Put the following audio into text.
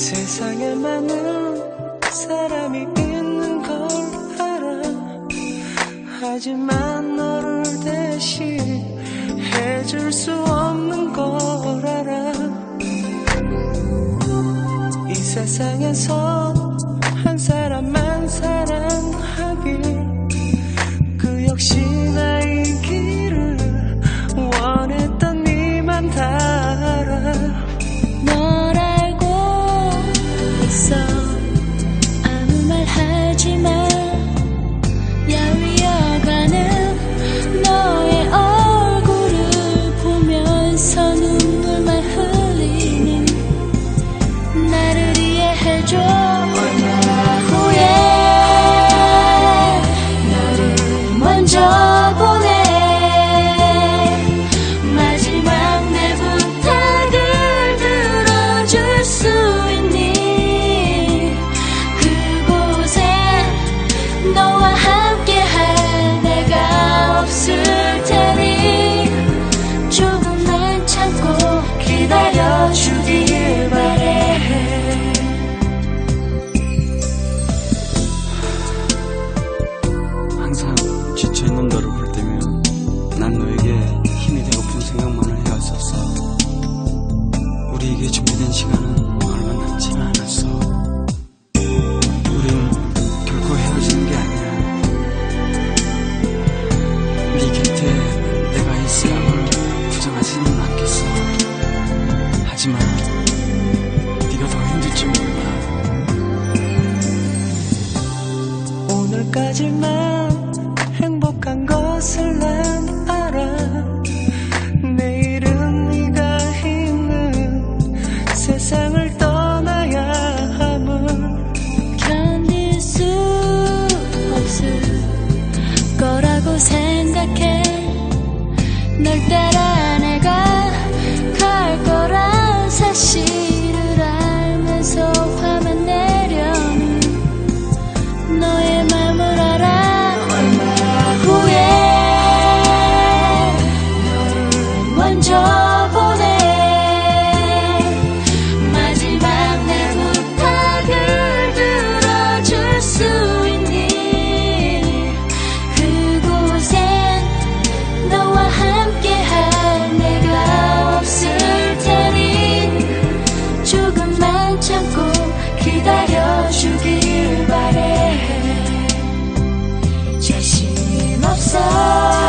세상에 많은 사람이 있는 걸 알아. 하지만 너를 대신해줄 수 없는 걸 알아. 이 세상에서 우리에게 준비된 시간은 얼마 남지 않았어. 우린 결코 헤어지는 게 아니야. 네 곁에 내가 있으라고 부정하지는 않겠어. 하지만 생각해. 널 따라 기다려주길 바래. 자신 없어.